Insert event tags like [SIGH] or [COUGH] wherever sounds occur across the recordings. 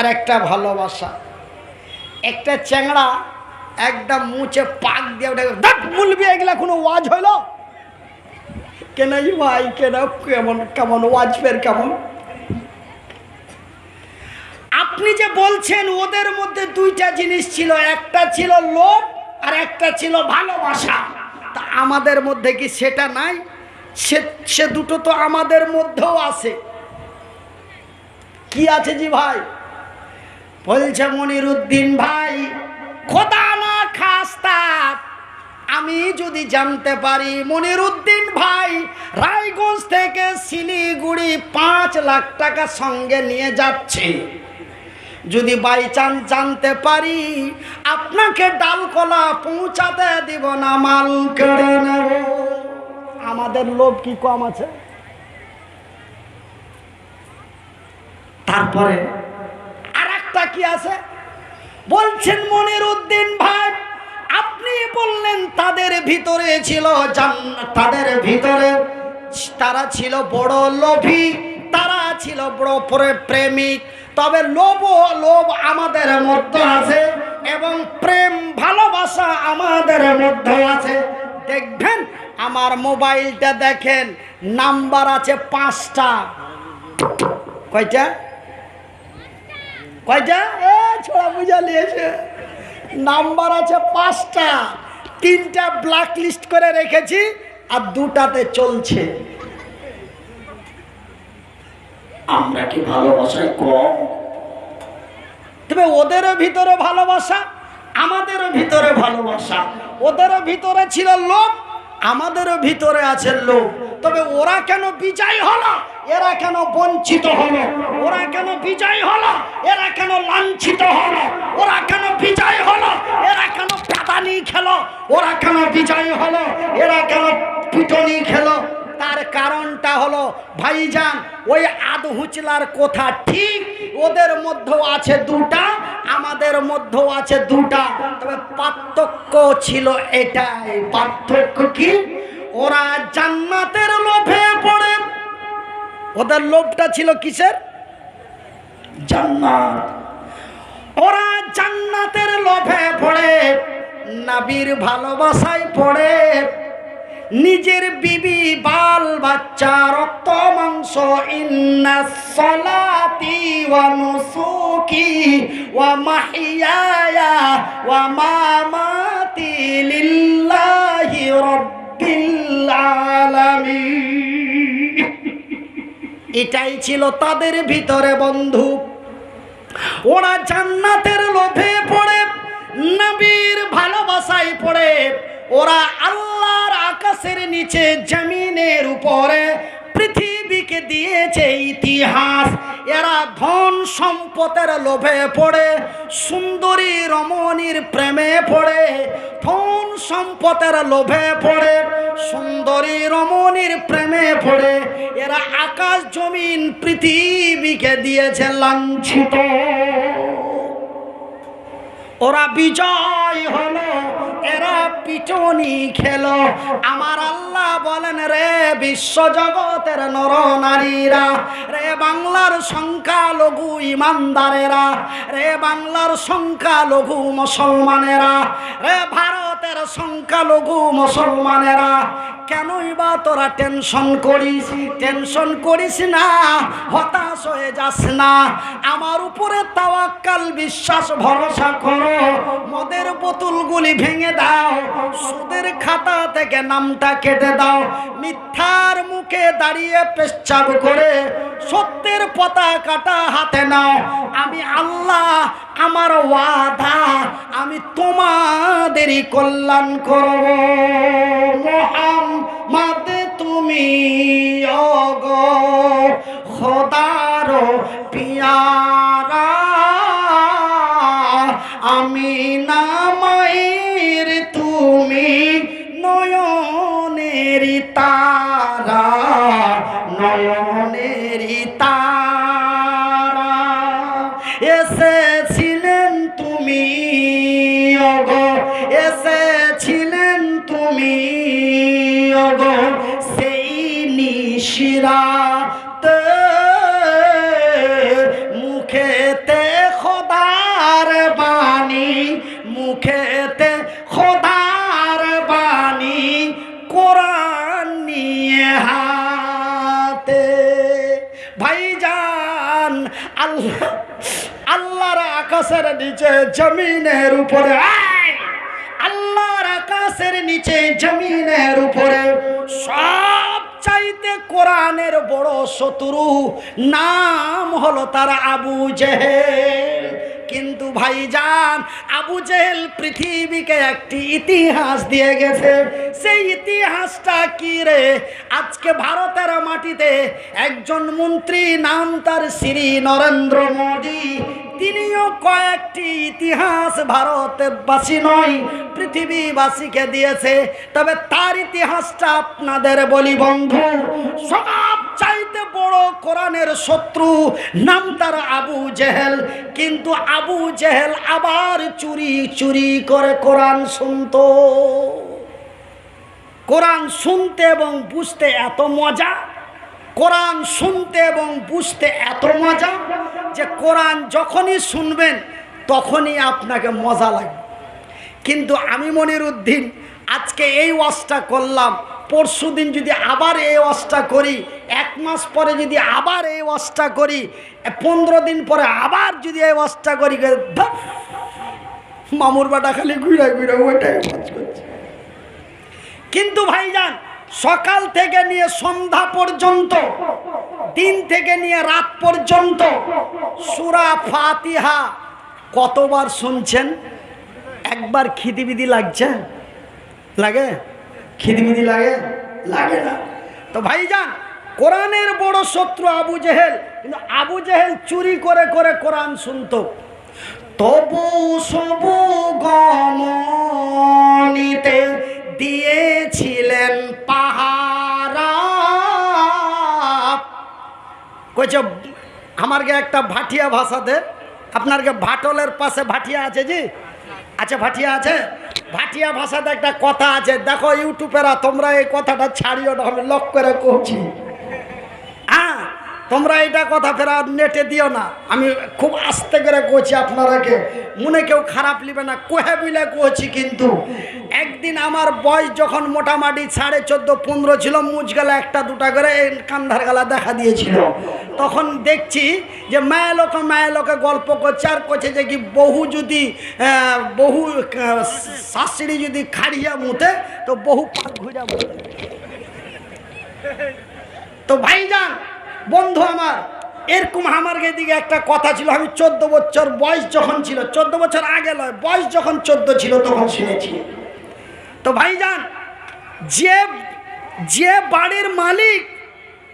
আর একটা ভালোবাসা। একটা চ্যাংড়া একদম মুছে পাক দিয়ে ওটা দাঁত মুলবি, এগুলা কোনো ওয়াজ হইল? কেন ভাই, কেন কেমন কেমন ওয়াজ ফের কেমন? আপনি যে বলছেন ওদের মধ্যে দুইটা জিনিস ছিল, একটা ছিল লোভ আর একটা ছিল ভালোবাসা। তা আমাদের মধ্যে কি সেটা নাই? সে সে দুটো তো আমাদের মধ্যেও আছে। কি আছে জি ভাই? বলছে মনির উদ্দিন ভাই, খোদা খাস্তা, আমি যদি জানতে পারি মনির উদ্দিন ভাই রায়গঞ্জ থেকে শিলিগুড়ি পাঁচ লাখ টাকা সঙ্গে নিয়ে যাচ্ছে। যদি বাই চান্স জানতে পারি, আপনাকে ডালকলা পৌঁছাতে দিব না, মাল কেড়ে নেব। আমাদের লোভ কি কম আছে? তারপরে আর একটা কি আছে? বলছেন মনির উদ্দিন ভাই, আপনি বললেন তাদের ভিতরে ছিল তাদের ভিতরে তারা ছিল বড় লোভী, তারা ছিল বড় প্রে- প্রেমিক। তবে লোভ লোভ আমাদের মধ্যে আছে এবং প্রেম, ভালোবাসা আমাদের মধ্যে আছে। দেখবেন, আমার মোবাইলটা দেখেন, নাম্বার আছে পাঁচটা। কয়টা? কয়টা? এ ছোড়া বুঝা নিয়েছে। নাম্বার আছে পাঁচটা। তিনটা ব্ল্যাক লিস্ট করে রেখেছি আর দুটাতে চলছে। আমরা কি ভালোবাসায় কম? তবে ওদেরও ভিতরে ভালোবাসা আমাদেরও ভিতরে ভালোবাসা। ওদেরও ভিতরে ছিল লোভ আমাদেরও ভিতরে আছে লোভ। তবে ওরা কেন বিজয় হলো? এরা কেন বঞ্চিত হলো? ওরা কেন বিজয় হলো? এরা কেন লাঞ্ছিত হলো? ওরা কেন বিজয় হলো? এরা কেন পাতানি খেলো? ওরা কেন বিজয় হলো? এরা কেন পিটনি খেলো? তার কারণটা হলো, ভাইজান, ওই আধ হুঁচলার কথা ঠিক ওদের মধ্যেও আছে দুটা, আমাদের মধ্যেও আছে দুটা। তবে পার্থক্য ছিল এটাই। পার্থক্য কি? ওরা জান্নাতের লোভে পড়ে। ওদের লোভটা ছিল কিসের? জান্নাত। ওরা জান্নাতের লোভে পড়ে, নাবির ভালোবাসায় পড়ে। নিজের বিবি, বাল, বাচ্চা, রক্ত, মাংস, ইন্না সলাতি ওয়া নুসুকি ওয়া মাহিয়ায়া ওয়া মামাতি লিল্লাহি রাব্বিল আলামিন। এটাই ছিল তাদের ভিতরে বন্ধু। ওরা জান্নাতের লোভে পড়ে, নবীর ভালোবাসায় পড়ে। ওরা আল্লাহর আকাশের নিচে জমিনের উপরে পৃথিবীকে দিয়েছে ইতিহাস। এরা ধন সম্পদের লোভে পড়ে, সুন্দরী রমণীর প্রেমে পড়ে, ধন সম্পদের লোভে পড়ে, সুন্দরী রমণীর প্রেমে পড়ে। এরা আকাশ, জমিন, পৃথিবীকে দিয়েছে লাঞ্ছিত। ওরা বিজয় হলো এরা পিটনি খেল। আমার আল্লাহ বলেন, রে বিশ্ব জগতের নর নারীরা, রে বাংলার সংখ্যালঘু ইমানদারেরা, রে বাংলার সংখ্যালঘু মুসলমানেরা, রে ভারতের সংখ্যালঘু মুসলমানেরা কেনই বা তোরা টেনশন করিস? টেনশন করিস না, হতাশ হয়ে যাস না। আমার উপরে তাওয়াক্কাল, বিশ্বাস, ভরসা করো। মদের বোতলগুলি ভেঙে দাও। সুদের খাতা থেকে নামটা কেটে দাও। মিথ্যার মুখে দাঁড়িয়ে পেচ্ছাব করে সত্যের পতাকাটা হাতে নাও। আমি আল্লাহ, আমার ওয়াদা, আমি তোমাদেরই কল্যাণ করব। মোহাম্মদ তুমি অগ খোদার পিয়ারা আমি নামাইর [LAUGHS] আল্লাহর আকাশের নিচে জমিনের উপরে! আল্লাহর আকাশের নিচে জমিনের উপরে সব চাইতে কোরআনের বড় শত্রু, নাম হলো তার আবু জেহেল কিন্তু ভাইজান, আবু জেহেল পৃথিবীকে একটি ইতিহাস দিয়ে গেছে। সেই ইতিহাসটা কি রে? আজকে ভারতের মাটিতে একজন মন্ত্রী নাম তার শ্রী নরেন্দ্র মোদী। তিনিও কয়েকটি ইতিহাস ভারতের ভারতবাসী নয়, পৃথিবীবাসীকে দিয়েছে। তবে তার ইতিহাসটা আপনাদের বলি বন্ধু সব কোরআনের শত্রু, নাম তার আবু জেহেল। কিন্তু আবু জেহেল আবার চুরি চুরি করে কোরআন শুনতো। কোরআন শুনতে এবং বুঝতে এত মজা, কোরআন শুনতে এবং বুঝতে এত মজা যে কোরআন যখনই শুনবেন তখনই আপনাকে মজা লাগবে। কিন্তু আমি মনির উদ্দিন আজকে এই ওয়াজটা করলাম পরশু দিন যদি আবার এই ওয়াজটা করি, এক মাস পরে যদি আবার এই ওয়াজটা করি, পনেরো দিন পরে আবার যদি এই ওয়াজটা করি মামুর বাটা খালি ঘুরে ঘুরে ওইটাই ওয়াজ করছে। কিন্তু ভাইজান, সকাল থেকে নিয়ে সন্ধ্যা পর্যন্ত, দিন থেকে নিয়ে রাত পর্যন্ত, সুরা ফাতিহা কতবার শুনছেন? একবার খিদিবিদি লাগছে? লাগে? খিদমিদি লাগে? লাগে না। তো ভাইজান, কোরআনের বড় শত্রু আবু জেহেল, কিন্তু আবু জেহেল চুরি করে করে কোরআন শুনতো। তবু সবু গমনিতে দিয়েছিলেন পাহারা। কইছে আমার গে একটা ভাটিয়া ভাষাতে আপনার গে ভাটলের পাশে ভাটিয়া আছে জি? আচ্ছা ভাটিয়া আছে? ভাটিয়া ভাষাতে একটা কথা আছে, দেখো ইউটিউবেরা তোমরা এই কথাটা ছাড়িও না, আমি লক করে হ্যাঁ তোমরা এটা কথা ফেরা নেটে দিও না। আমি খুব আস্তে করে কইছি আপনারাকে। মনে কেউ খারাপ নিবে না, কোহে বিলে কইছি কিন্তু। একদিন আমার বয়স যখন মোটামুটি সাড়ে চোদ্দ, পনেরো ছিল মুচ গেলা একটা দুটা করে কান্ধার গালা দেখা দিয়েছিল। তখন দেখছি যে মায়া লোকে মায়া লোকে গল্প করছে আর করছে যে কি বহু যদি বহু শাশুড়ি যদি খাড়িয়া মুতে, তো বহু পাক মুতে তো ভাইজান বন্ধু আমার, এরকম আমার দিকে একটা কথা ছিল, আমি চোদ্দ বছর বয়স যখন ছিল, চোদ্দ বছর আগে নয়, বয়স যখন চোদ্দ ছিল তখন শুনেছি। তো ভাইজান, যে যে বাড়ির মালিক,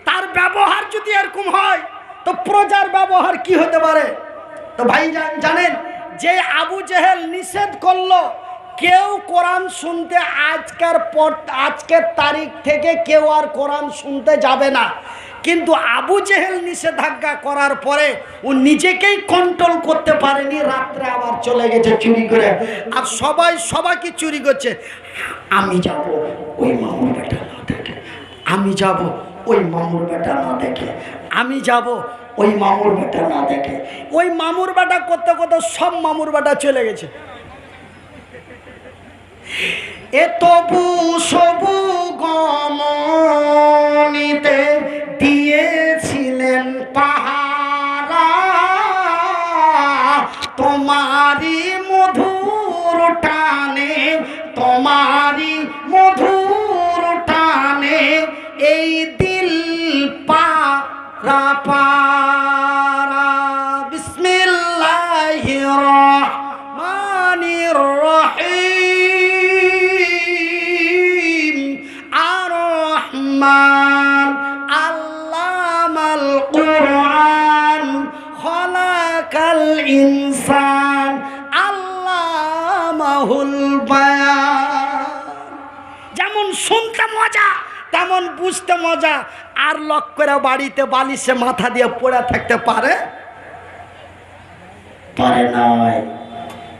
তার ব্যবহার যদি এরকম হয়, তো প্রজার ব্যবহার কি হতে পারে? তো ভাইজান, জানেন, যে আবু জেহেল নিষেধ করল, কেউ কোরআন শুনতে আজকের পর, আজকের তারিখ থেকে কেউ আর কোরআন শুনতে যাবে না। কিন্তু আবু জেহেল নিষেধাজ্ঞা করার পরে ও নিজেকেই কন্ট্রোল করতে পারেনি, রাত্রে আবার চলে গেছে চুরি করে। আর সবাই, সবাইকে চুরি করছে। আমি যাব ওই মামুর বেটা না দেখে। আমি যাব ওই মামুর বেটা না দেখে। আমি যাব ওই মামুর বেটা না দেখে। ওই মামুর বেটা করতে করতে সব মামুর বেটা চলে গেছে। এ তবু সবু গমনিতে দিয়েছিলেন পাহারা। তোমারি মধুর টানে তোমারি মধুর টানে, এই দিল পারা পারা তেমন বুঝতে মজা, আর লক করে বাড়িতে বালিশে মাথা দিয়ে পড়ে থাকতে পারে? পারে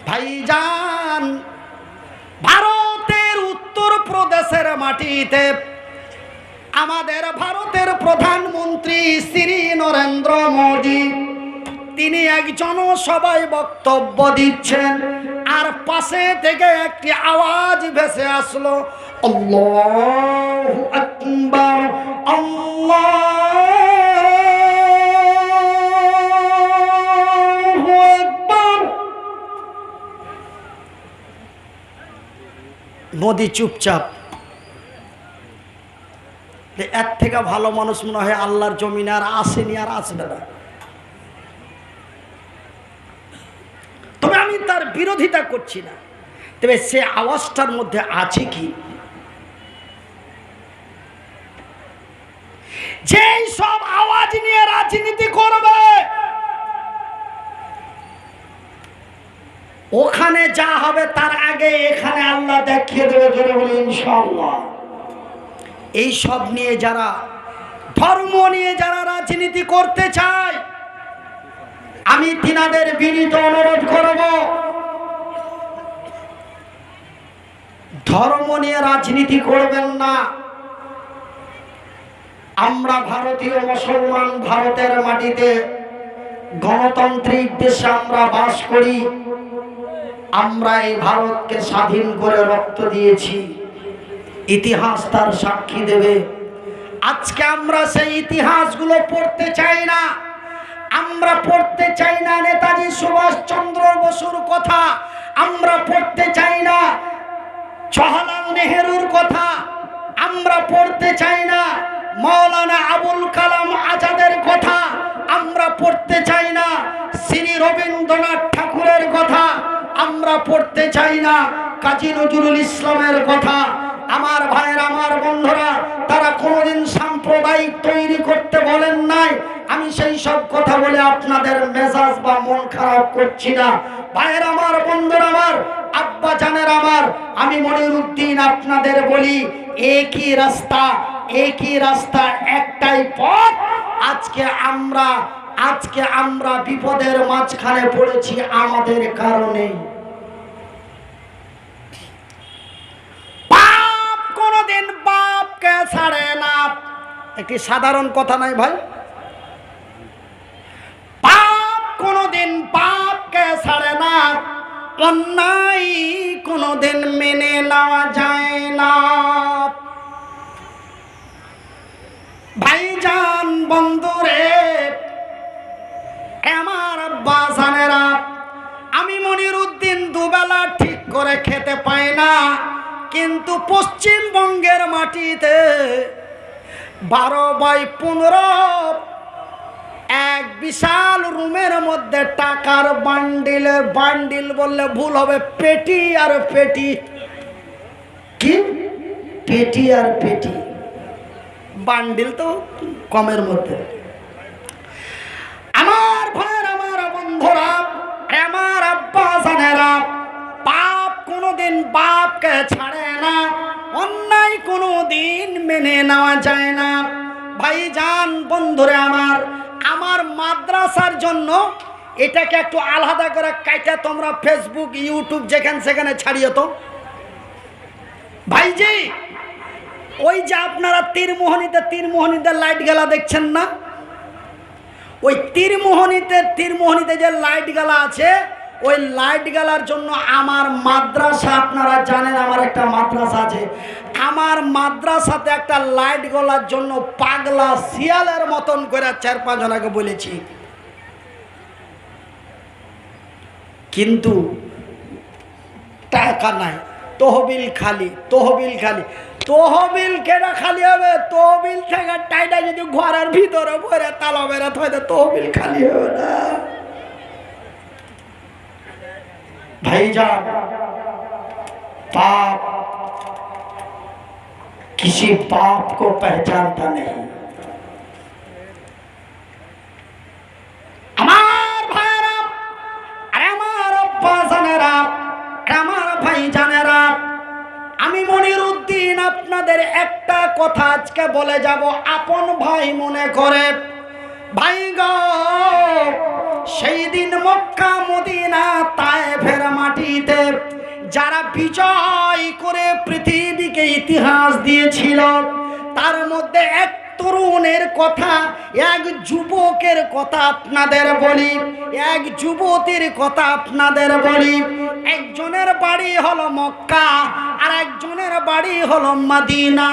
ভাইজান, ভারতের উত্তর প্রদেশের মাটিতে আমাদের ভারতের প্রধানমন্ত্রী শ্রী নরেন্দ্র মোদী তিনি একজন সবাই বক্তব্য দিচ্ছেন। আর পাশে থেকে একটি আওয়াজ ভেসে আসলো নদী চুপচাপ। এর থেকে ভালো মানুষ মনে হয় আল্লাহর জমিনে আর আসেনি, আর আসবে না তবে আমি তার বিরোধিতা করছি না। তবে সে আওয়াজটার মধ্যে আছে কি? যেই সব আওয়াজ নিয়ে রাজনীতি করবে, ওখানে যা হবে তার আগে এখানে আল্লাহ দেখিয়ে দেবে ধরে এই সব নিয়ে যারা, ধর্ম নিয়ে যারা রাজনীতি করতে চায়, আমি তিনাদের বিনীত অনুরোধ করব ধর্ম নিয়ে রাজনীতি করবেন না। আমরা ভারতীয় মুসলমান ভারতের মাটিতে গণতান্ত্রিক দেশে আমরা বাস করি। আমরা এই ভারতকে স্বাধীন করে রক্ত দিয়েছি। ইতিহাস তার সাক্ষী দেবে। আজকে আমরা সেই ইতিহাসগুলো পড়তে চাই না। আমরা পড়তে চাই না নেতাজি সুভাষচন্দ্র বসুর কথা। আমরা পড়তে চাই না জওয়াহরলাল নেহেরুর কথা আমরা পড়তে চাই না মৌলানা আবুল কালাম আজাদের কথা আমরা পড়তে চাই না, শ্রী রবীন্দ্রনাথ ঠাকুরের কথা আমরা পড়তে চাই না, কাজী নজরুল ইসলামের কথা আমার ভাইয়ের, আমার বন্ধুরা, তারা কোনোদিন সাম্প্রদায়িক তৈরি করতে বলেন নাই। আমি সেই সব কথা বলে আপনাদের মেজাজ বা মন খারাপ করছি না। ভাইয়ের আমার, বন্ধুর আমার, আব্বা জানের আমার, আমি মনির উদ্দিন আপনাদের বলি, একই রাস্তা একই রাস্তা, একটাই পথ। আজকে আমরা আজকে আমরা বিপদের মাঝখানে পড়েছি আমাদের কারণে পাপ কোনোদিন বাপকে ছাড়ে না। একটি সাধারণ কথা নাই ভাই? পাপ কোনোদিন পাপকে ছাড়ে না। অন্যায় কোনোদিন মেনে নেওয়া যায় না। ভাইজান বন্ধুরে, আমার আব্বা বাজানেরা আমি মনির উদ্দিন দুবেলা ঠিক করে খেতে পাই না। কিন্তু পশ্চিমবঙ্গের মাটিতে বারো বাই পনেরো এক বিশাল রুমের মধ্যে টাকার বান্ডিল বান্ডিল বললে ভুল হবে, পেটি আর পেটি। কি? পেটি আর পেটি। বান্ডিল তো কমের মধ্যে। আমার ভাইয়ের, আমার বন্ধুরা, আমার আব্বা জানেরা কোনোদিন বাপকে ছাড়ে না, অন্যায় কোনোদিন মেনে নেওয়া যায় না। ভাই যান বন্ধুরে আমার আমার মাদ্রাসার জন্য এটাকে একটু আলাদা করে কাইটা তোমরা ফেসবুক ইউটিউব যেখানে সেখানে ছাড়িয়ে তো। ভাইজি, ওই যে আপনারা তীরমোহনীতে তীরমোহনীতে লাইট গেলা দেখছেন না? ওই তীরমোহনীতে তীরমোহনীতে যে লাইট গালা আছে ওই লাইট গালার জন্য আমার মাদ্রাসা, আপনারা জানেন আমার একটা মাদ্রাসা আছে। আমার মাদ্রাসাতে একটা লাইট গলার জন্য পাগলা শিয়ালের মতন করে চার পাঁচ জনাকে বলেছি। কিন্তু টাকা নাই, তহবিল খালি তহবিল খালি, তহবিল কেন খালি হবে? তহবিল থেকে টাইটা যদি ঘরের ভিতরে ভরে তালা বেড়া থাকে তহবিল খালি হবে না। भाईजान पाप किसी पाप को पहचानता नहीं আমার ভাইরা আর আমার আব্বা জানেরা আর আমার ভাই জানেরা আমি মনির উদ্দিন আপনাদের একটা কথা আজকে বলে যাব আপন ভাই মনে করে ভাই সেই দিন মক্কা, মদিনা তায়েফের মাটিতে যারা বিজয় করে পৃথিবীকে ইতিহাস দিয়েছিল, তার মধ্যে একটা তরুণের কথা, এক যুবকের কথা আপনাদের বলি, এক যুবতীর কথা আপনাদের বলি। একজনের বাড়ি হলো মক্কা, আর একজনের বাড়ি হলো মাদিনা।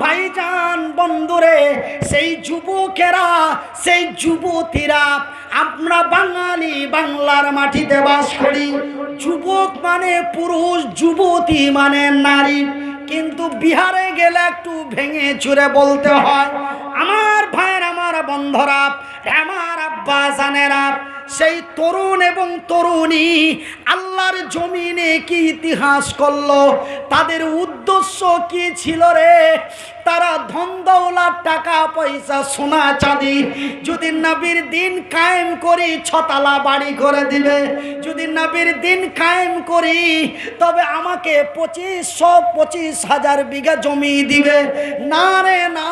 ভাইজান বন্ধুরে, সেই যুবকেরা, সেই যুবতীরা, আমরা বাঙালি বাংলার মাটিতে বাস করি। যুবক মানে পুরুষ, যুবতী মানে নারী। কিন্তু বিহারে গেলে একটু ভেঙে চুরে বলতে হয়। আমার ভাইয়ের, আমার বন্ধরা, আমার আব্বা জানেরা, সেই তরুণ এবং তরুণী আল্লাহর জমিনে কি ইতিহাস করল? তাদের উদ্দেশ্য কি ছিল রে? তারা ধনদৌলার টাকা পয়সা, সোনা চাঁদি। যদি নবীর দিন কায়েম করি, ছতালা বাড়ি করে দিবে। যদি নবীর দিন কায়েম করি, তবে আমাকে পঁচিশশো পঁচিশ হাজার বিঘা জমি দিবে। না রে, না।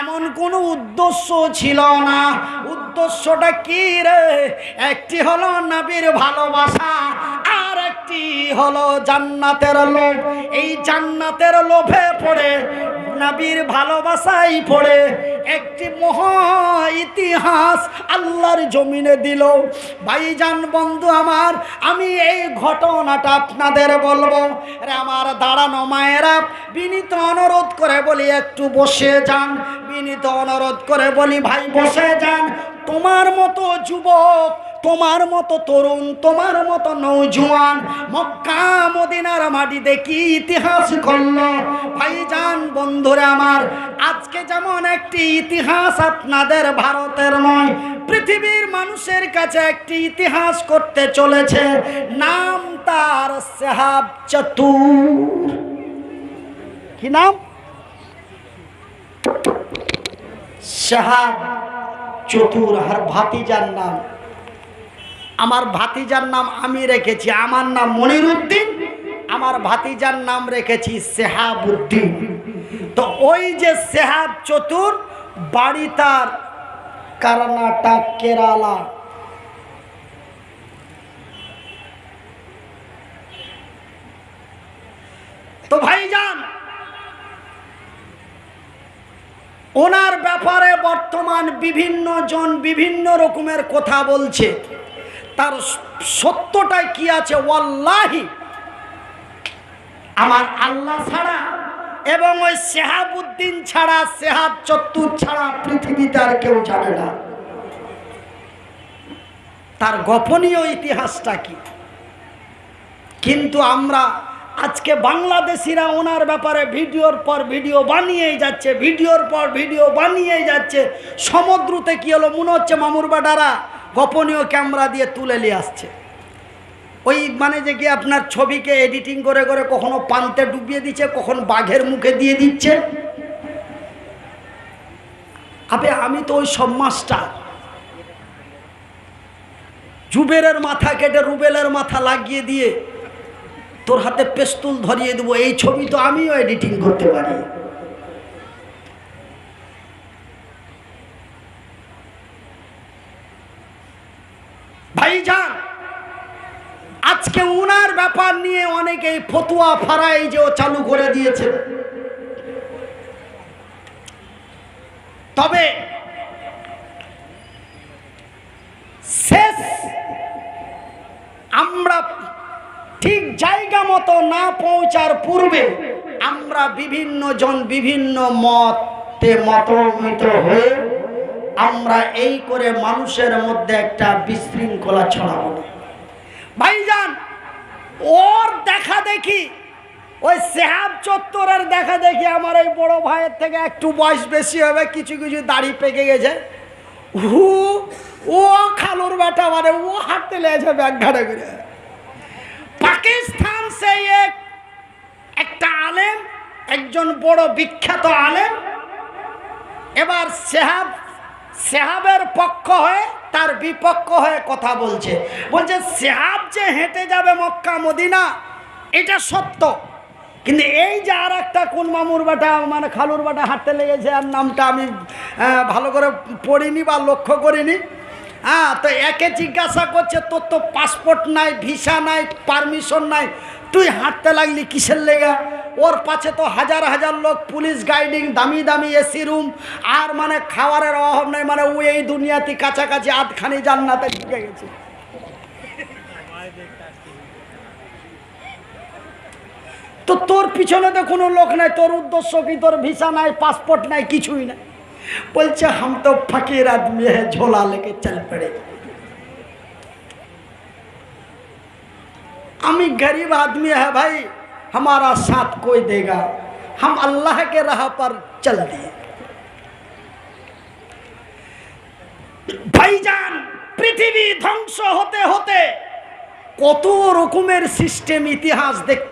এমন কোনো উদ্দেশ্য ছিল না। উদ্দেশ্যটা কি রে? একটি হলো নবীর ভালোবাসা আর একটি হলো জান্নাতের লোভ। এই জান্নাতের লোভে পড়ে, নবীর ভালোবাসাই পড়ে একটি মহা ইতিহাস আল্লাহর জমিনে দিল। ভাইজান বন্ধু আমার, আমি এই ঘটনাটা আপনাদের বলব। রে আমার দাঁড়ানো মায়েরা, বিনীত অনুরোধ করে বলি, একটু বসে যান। বিনীত অনুরোধ করে বলি, ভাই বসে যান। তোমার মতো যুবক তোমার মতো তরুণ, তোমার মতো নৌজুয়ান মক্কা মদিনার মাটিতে কি ইতিহাস করল? ভাইজান, বন্ধুরা আমার, আজকে যেমন একটি ইতিহাস আপনাদের ভারতের নয়, পৃথিবীর মানুষের কাছে একটি ইতিহাস করতে চলেছে, নাম তার সেহাব চতুর। কি নাম? সেহাব চতুর, আর ভাতিজার নাম। আমার ভাতিজার নাম আমি রেখেছি, আমার নাম মনিরুদ্দিন, আমার ভাতিজার নাম রেখেছি সেহাবুদ্দিন। তো ওই যে সেহাব চতুর বাড়ি তার কর্ণাটক কেরালা। তো ভাইজান, ওনার ব্যাপারে বর্তমান বিভিন্ন জন বিভিন্ন রকমের কথা বলছে। তার সত্যটাই কি আছে? ওয়াল্লাহি। আমার আল্লাহ ছাড়া এবং ওই সেহাবুদ্দিন ছাড়া, সেহাব চত্তুর ছাড়া পৃথিবীতে আর কেউ জানে না। তার গোপনীয় ইতিহাসটা কি? কিন্তু আমরা আজকে বাংলাদেশিরা ওনার ব্যাপারে ভিডিওর পর ভিডিও বানিয়েই যাচ্ছে, ভিডিওর পর ভিডিও বানিয়েই যাচ্ছে। সমুদ্রতে কি হলো? মনে হচ্ছে মামুর বাডারা গোপনীয় ক্যামেরা দিয়ে তুলে নিয়ে আসছে। ওই মানে যে কি আপনার ছবিকে এডিটিং করে করে কখনো পান্তে ডুবিয়ে দিচ্ছে, কখন বাঘের মুখে দিয়ে দিচ্ছে? আবে, আমি তো ওই সব মাস্টার জুবেরের মাথা কেটে রুবেলের মাথা লাগিয়ে দিয়ে তোর হাতে পেস্তুল ধরিয়ে দেবো। এই ছবি তো আমিও এডিটিং করতে পারি। ভাইজান, আজকে উনার ব্যাপার নিয়ে অনেকে ফতুয়া ফারাই যে ও চালু করে দিয়েছে। তবে শেষ আমরা ঠিক জায়গা মতো না পৌঁছার পূর্বে আমরা বিভিন্ন জন বিভিন্ন মতে মতমিত হয়ে আমরা এই করে মানুষের মধ্যে একটা বিশৃঙ্খলা ছড়াবো। ভাইজান, ওর দেখা দেখি, ওই সেহাব চত্বরের দেখা দেখি আমার এই বড় ভাইয়ের থেকে একটু বয়স বেশি হবে, কিছু কিছু দাড়ি পেকে গেছে। হু, ও খালুর বেটা মানে ও হাঁটতে লেগেছে ব্যাগ ঘাড়ে করে। পাকিস্তান সে এক, একটা আলেম, একজন বড় বিখ্যাত আলেম। এবার সেহাব সেহাবের পক্ষ হয়ে তার বিপক্ষ হয়ে কথা বলছে। বলছে, সেহাব যে হেঁটে যাবে মক্কা, মদিনা, এটা সত্য। কিন্তু এই যে আর একটা কোন মামুর বাটা মানে খালুর বাটা হাঁটতে লেগেছে, আর নামটা আমি ভালো করে পড়িনি বা লক্ষ্য করিনি। হ্যাঁ তো একে জিজ্ঞাসা করছে, তোর তো পাসপোর্ট নাই ভিসা নাই পারমিশন নাই, তুই হাঁটতে লাগলি কিসের লেগা? ওর পাশে তো হাজার হাজার লোক, পুলিশ গাইডিং, দামি দামি এসি রুম, আর মানে খাবারের অভাব নেই মানে ও এই দুনিয়াতে কাছাকাছি আধখানি জান্নাতে ঢুকে গেছে। তো তোর পিছনে তো কোনো লোক নাই, তোর উদ্দেশ্য কি, তোর ভিসা নাই, পাসপোর্ট নাই, কিছুই নাই। বলছে, হাম তো ফাঁকির আদমি হ্যাঁ ঝোলা লেগে চাল পড়ে। আমি গরিব আদমি হ্যাঁ ভাই हमारा साथ कोई देगा हम अल्लाह के राह पर चल दिए ভাইজান পৃথিবী ধ্বংস হতে হতে কত রকমের সিস্টেম ইতিহাস দেখতে